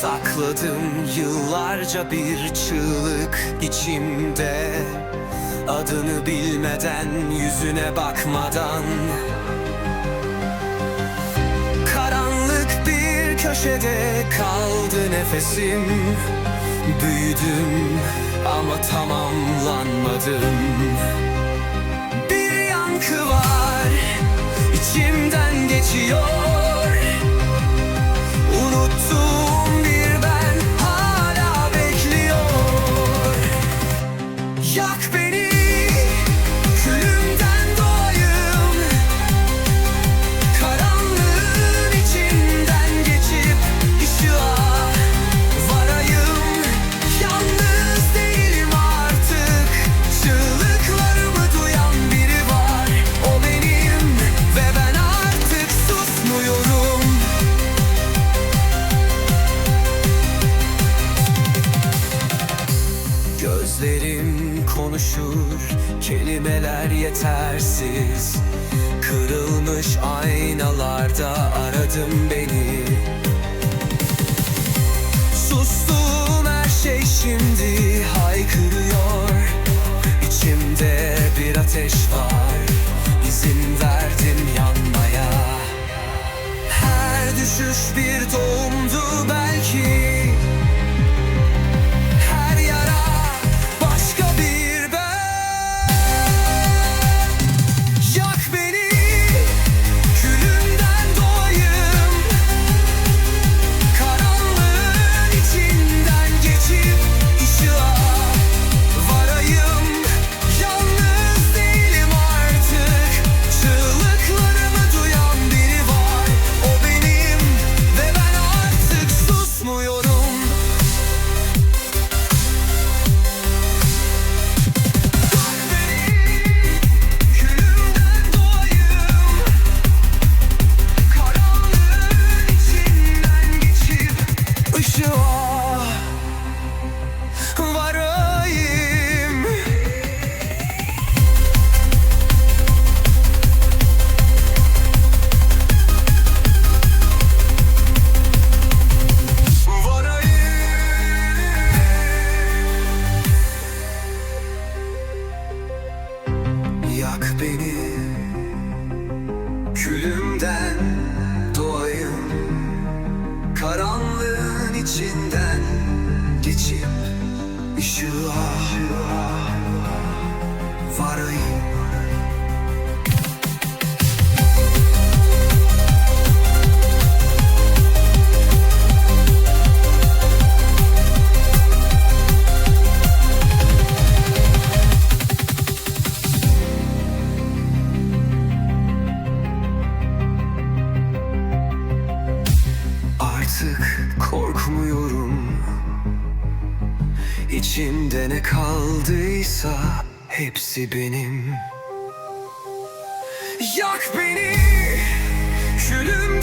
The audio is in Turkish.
Sakladım yıllarca bir çığlık içimde. Adını bilmeden yüzüne bakmadan. Karanlık bir köşede kaldı nefesim. Büyüdüm ama tamamlanmadım Yak Gözlerim konuşur, kelimeler yetersiz. Kırılmış aynalarda aradım beni. Sustuğum her şey şimdi haykırıyor. İçimde bir ateş var, Külümden doğayım Karanlığın içinden geçip ışığa varayım İçimde ne kaldıysa hepsi benim. Yak beni külüm